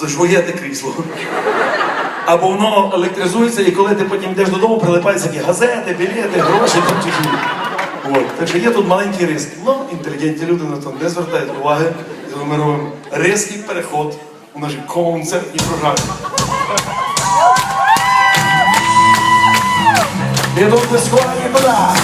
зажуєте крісло. Або воно електризується, і коли ти потім йдеш додому, прилипаються які газети, білети, гроші. От. Так що є тут маленький ризик. Ну, інтелігентні люди на то не звертають уваги. Ми робимо різкий переход у нашій концертній програмі. Ідуть безскорені пода.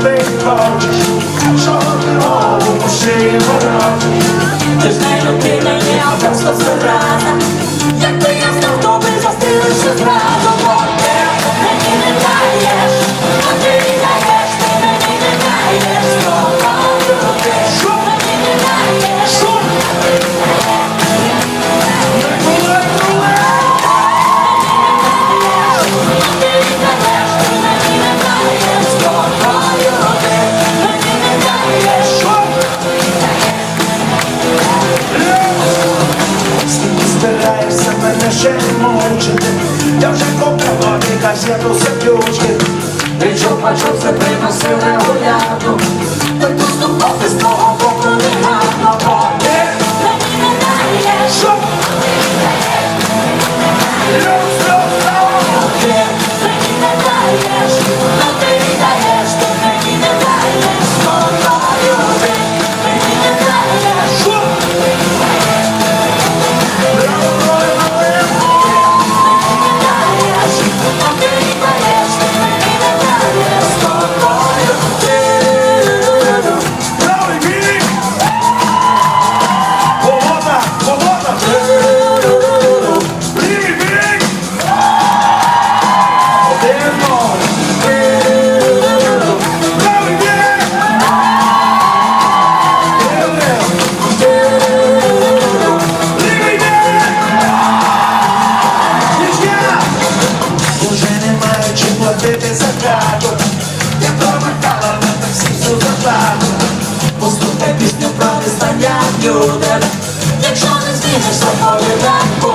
Що ти хочеш, що ти робиш у шиї ворожі? Ти ж не людина, не ще мучити? Я вже купила і газету заключки. Ти чупа-чуп це приносили регулярно так поступати з trudem Jak żony zmienisz zapomnę tak